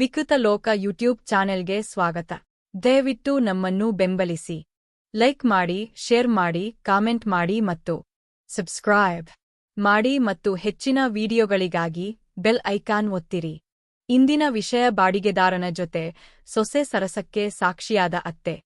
ವಿಕೃತ ಲೋಕ ಯೂಟ್ಯೂಬ್ ಚಾನೆಲ್ಗೆ ಸ್ವಾಗತ. ದಯವಿಟ್ಟು ನಮ್ಮನ್ನು ಬೆಂಬಲಿಸಿ. ಲೈಕ್ ಮಾಡಿ, ಶೇರ್ ಮಾಡಿ, ಕಾಮೆಂಟ್ ಮಾಡಿ ಮತ್ತು ಸಬ್ಸ್ಕ್ರೈಬ್ ಮಾಡಿ ಮತ್ತು ಹೆಚ್ಚಿನ ವಿಡಿಯೋಗಳಿಗಾಗಿ ಬೆಲ್ ಐಕಾನ್ ಒತ್ತಿರಿ. ಇಂದಿನ ವಿಷಯ ಬಾಡಿಗೆದಾರನ ಜೊತೆ ಸೊಸೆ ಸರಸಕ್ಕೆ ಸಾಕ್ಷಿಯಾದ ಅತ್ತೆ.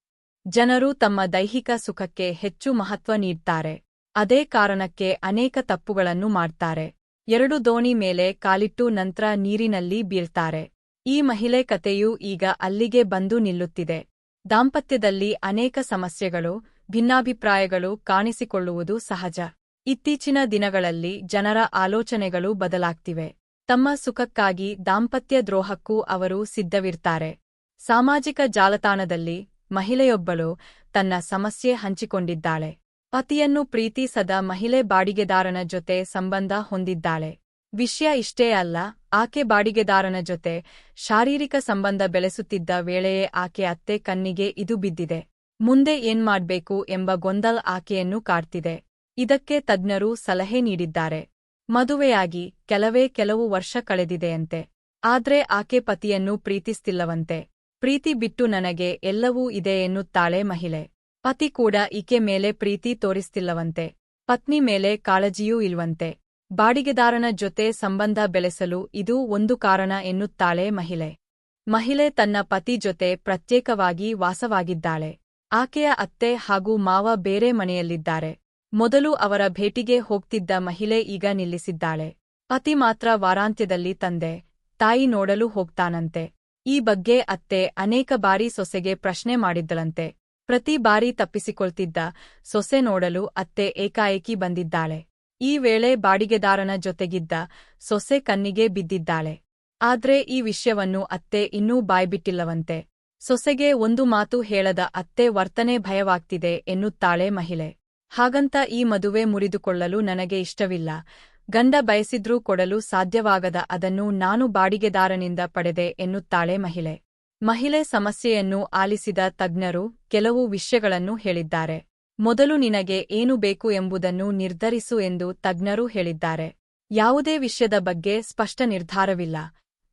ಜನರು ತಮ್ಮ ದೈಹಿಕ ಸುಖಕ್ಕೆ ಹೆಚ್ಚು ಮಹತ್ವ ನೀಡ್ತಾರೆ. ಅದೇ ಕಾರಣಕ್ಕೆ ಅನೇಕ ತಪ್ಪುಗಳನ್ನು ಮಾಡ್ತಾರೆ. ಎರಡು ದೋಣಿ ಮೇಲೆ ಕಾಲಿಟ್ಟು ನಂತರ ನೀರಿನಲ್ಲಿ ಬೀಳ್ತಾರೆ. ಈ ಮಹಿಳೆ ಕತೆಯು ಈಗ ಅಲ್ಲಿಗೆ ಬಂದು ನಿಲ್ಲುತ್ತಿದೆ. ದಾಂಪತ್ಯದಲ್ಲಿ ಅನೇಕ ಸಮಸ್ಯೆಗಳು, ಭಿನ್ನಾಭಿಪ್ರಾಯಗಳು ಕಾಣಿಸಿಕೊಳ್ಳುವುದು ಸಹಜ. ಇತ್ತೀಚಿನ ದಿನಗಳಲ್ಲಿ ಜನರ ಆಲೋಚನೆಗಳು ಬದಲಾಗ್ತಿವೆ. ತಮ್ಮ ಸುಖಕ್ಕಾಗಿ ದಾಂಪತ್ಯ ದ್ರೋಹಕ್ಕೂ ಅವರು ಸಿದ್ಧವಿರ್ತಾರೆ. ಸಾಮಾಜಿಕ ಜಾಲತಾಣದಲ್ಲಿ ಮಹಿಳೆಯೊಬ್ಬಳು ತನ್ನ ಸಮಸ್ಯೆ ಹಂಚಿಕೊಂಡಿದ್ದಾಳೆ. ಪತಿಯನ್ನು ಪ್ರೀತಿಸದ ಮಹಿಳೆ ಬಾಡಿಗೆದಾರನ ಜೊತೆ ಸಂಬಂಧ ಹೊಂದಿದ್ದಾಳೆ. ವಿಷಯ ಇಷ್ಟೇ ಅಲ್ಲ, ಆಕೆ ಬಾಡಿಗೆದಾರನ ಜೊತೆ ಶಾರೀರಿಕ ಸಂಬಂಧ ಬೆಳೆಸುತ್ತಿದ್ದ ವೇಳೆಯೇ ಆಕೆ ಅತ್ತೆ ಕಣ್ಣಿಗೆ ಇದು ಬಿದ್ದಿದೆ. ಮುಂದೆ ಏನ್ಮಾಡ್ಬೇಕು ಎಂಬ ಗೊಂದಲ್ ಆಕೆಯನ್ನು ಕಾಡ್ತಿದೆ. ಇದಕ್ಕೆ ತಜ್ಞರು ಸಲಹೆ ನೀಡಿದ್ದಾರೆ. ಮದುವೆಯಾಗಿ ಕೆಲವೇ ಕೆಲವು ವರ್ಷ ಕಳೆದಿದೆಯಂತೆ. ಆದ್ರೆ ಆಕೆ ಪತಿಯನ್ನು ಪ್ರೀತಿಸ್ತಿಲ್ಲವಂತೆ. ಪ್ರೀತಿ ಬಿಟ್ಟು ನನಗೆ ಎಲ್ಲವೂ ಇದೆ ಎನ್ನುತ್ತಾಳೆ ಮಹಿಳೆ. ಪತಿ ಕೂಡ ಈಕೆ ಮೇಲೆ ಪ್ರೀತಿ ತೋರಿಸ್ತಿಲ್ಲವಂತೆ. ಪತ್ನಿ ಮೇಲೆ ಕಾಳಜಿಯೂ ಇಲ್ವಂತೆ. ಬಾಡಿಗೆದಾರನ ಜೊತೆ ಸಂಬಂಧ ಬೆಳೆಸಲು ಇದು ಒಂದು ಕಾರಣ ಎನ್ನುತ್ತಾಳೆ ಮಹಿಳೆ. ಮಹಿಳೆ ತನ್ನ ಪತಿ ಜೊತೆ ಪ್ರತ್ಯೇಕವಾಗಿ ವಾಸವಾಗಿದ್ದಾಳೆ. ಆಕೆಯ ಅತ್ತೆ ಹಾಗೂ ಮಾವ ಬೇರೆ ಮನೆಯಲ್ಲಿದ್ದಾರೆ. ಮೊದಲು ಅವರ ಭೇಟಿಗೆ ಹೋಗ್ತಿದ್ದ ಮಹಿಳೆ ಈಗ ನಿಲ್ಲಿಸಿದ್ದಾಳೆ. ಪತಿ ಮಾತ್ರ ವಾರಾಂತ್ಯದಲ್ಲಿ ತಂದೆ, ತಾಯಿ ನೋಡಲು ಹೋಗ್ತಾನಂತೆ. ಈ ಬಗ್ಗೆ ಅತ್ತೆ ಅನೇಕ ಬಾರಿ ಸೊಸೆಗೆ ಪ್ರಶ್ನೆ ಮಾಡಿದ್ದಳಂತೆ. ಪ್ರತಿ ಬಾರಿ ತಪ್ಪಿಸಿಕೊಳ್ತಿದ್ದ ಸೊಸೆ ನೋಡಲು ಅತ್ತೆ ಏಕಾಏಕಿ ಬಂದಿದ್ದಾಳೆ. ಈ ವೇಳೆ ಬಾಡಿಗೆದಾರನ ಜೊತೆಗಿದ್ದ ಸೊಸೆ ಕಣ್ಣಿಗೆ ಬಿದ್ದಿದ್ದಾಳೆ. ಆದ್ರೆ ಈ ವಿಷಯವನ್ನು ಅತ್ತೆ ಇನ್ನೂ ಬಾಯ್ಬಿಟ್ಟಿಲ್ಲವಂತೆ. ಸೊಸೆಗೆ ಒಂದು ಮಾತು ಹೇಳದ ಅತ್ತೆ ವರ್ತನೆ ಭಯವಾಗ್ತಿದೆ ಎನ್ನುತ್ತಾಳೆ ಮಹಿಳೆ. ಹಾಗಂತ ಈ ಮದುವೆ ಮುರಿದುಕೊಳ್ಳಲು ನನಗೆ ಇಷ್ಟವಿಲ್ಲ. ಗಂಡ ಬಯಸಿದ್ರೂ ಕೊಡಲು ಸಾಧ್ಯವಾಗದ ಅದನ್ನು ನಾನು ಬಾಡಿಗೆದಾರನಿಂದ ಪಡೆದೆ ಎನ್ನುತ್ತಾಳೆ ಮಹಿಳೆ. ಮಹಿಳೆ ಸಮಸ್ಯೆಯನ್ನು ಆಲಿಸಿದ ತಜ್ಞರು ಕೆಲವು ವಿಷಯಗಳನ್ನು ಹೇಳಿದ್ದಾರೆ. ಮೊದಲು ನಿನಗೆ ಏನು ಬೇಕು ಎಂಬುದನ್ನು ನಿರ್ಧರಿಸು ಎಂದು ತಜ್ಞರು ಹೇಳಿದ್ದಾರೆ. ಯಾವುದೇ ವಿಷಯದ ಬಗ್ಗೆ ಸ್ಪಷ್ಟ ನಿರ್ಧಾರವಿಲ್ಲ.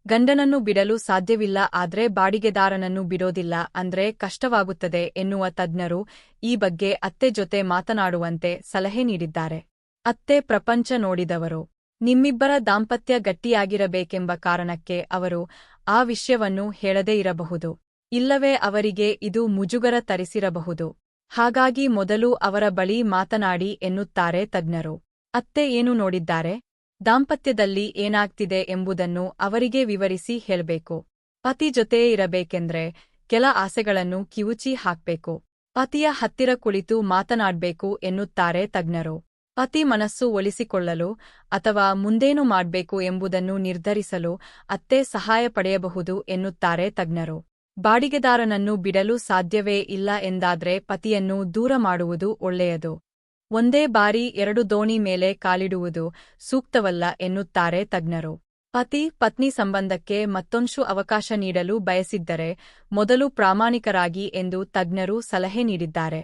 ಗಂಡನನ್ನು ಬಿಡಲು ಸಾಧ್ಯವಿಲ್ಲ ಆದ್ರೆ ಬಾಡಿಗೆದಾರನನ್ನು ಬಿಡೋದಿಲ್ಲ ಅಂದ್ರೆ ಕಷ್ಟವಾಗುತ್ತದೆ ಎನ್ನುವ ತಜ್ಞರು ಈ ಬಗ್ಗೆ ಅತ್ತೆ ಜೊತೆ ಮಾತನಾಡುವಂತೆ ಸಲಹೆ ನೀಡಿದ್ದಾರೆ. ಅತ್ತೆ ಪ್ರಪಂಚ ನೋಡಿದವರು. ನಿಮ್ಮಿಬ್ಬರ ದಾಂಪತ್ಯ ಗಟ್ಟಿಯಾಗಿರಬೇಕೆಂಬ ಕಾರಣಕ್ಕೆ ಅವರು ಆ ವಿಷಯವನ್ನು ಹೇಳದೇ ಇರಬಹುದು. ಇಲ್ಲವೇ ಅವರಿಗೆ ಇದು ಮುಜುಗರ ತರಿಸಿರಬಹುದು. ಹಾಗಾಗಿ ಮೊದಲು ಅವರ ಬಳಿ ಮಾತನಾಡಿ ಎನ್ನುತ್ತಾರೆ ತಜ್ಞರು. ಅತ್ತೆ ಏನು ನೋಡಿದ್ದಾರೆ? ದಾಂಪತ್ಯದಲ್ಲಿ ಏನಾಗ್ತಿದೆ ಎಂಬುದನ್ನು ಅವರಿಗೆ ವಿವರಿಸಿ ಹೇಳ್ಬೇಕು. ಪತಿ ಜೊತೆಯೇ ಇರಬೇಕೆಂದ್ರೆ ಕೆಲ ಆಸೆಗಳನ್ನು ಕಿವುಚಿ ಹಾಕ್ಬೇಕು. ಪತಿಯ ಹತ್ತಿರ ಕುಳಿತು ಮಾತನಾಡ್ಬೇಕು ಎನ್ನುತ್ತಾರೆ ತಜ್ಞರು. ಪತಿ ಮನಸ್ಸು ಒಲಿಸಿಕೊಳ್ಳಲು ಅಥವಾ ಮುಂದೇನು ಮಾಡ್ಬೇಕು ಎಂಬುದನ್ನು ನಿರ್ಧರಿಸಲು ಅತ್ತೆ ಸಹಾಯ ಪಡೆಯಬಹುದು ಎನ್ನುತ್ತಾರೆ ತಜ್ಞರು. ಬಾಡಿಗೆದಾರನನ್ನು ಬಿಡಲು ಸಾಧ್ಯವೇ ಇಲ್ಲ ಎಂದಾದ್ರೆ ಪತಿಯನ್ನು ದೂರ ಮಾಡುವುದು ಒಳ್ಳೆಯದು. ಒಂದೇ ಬಾರಿ ಎರಡು ದೋಣಿ ಮೇಲೆ ಕಾಲಿಡುವುದು ಸೂಕ್ತವಲ್ಲ ಎನ್ನುತ್ತಾರೆ ತಜ್ಞರು. ಪತಿ ಪತ್ನಿ ಸಂಬಂಧಕ್ಕೆ ಮತ್ತೊಂದು ಅವಕಾಶ ನೀಡಲು ಬಯಸಿದ್ದರೆ ಮೊದಲು ಪ್ರಾಮಾಣಿಕರಾಗಿ ಎಂದು ತಜ್ಞರು ಸಲಹೆ ನೀಡಿದ್ದಾರೆ.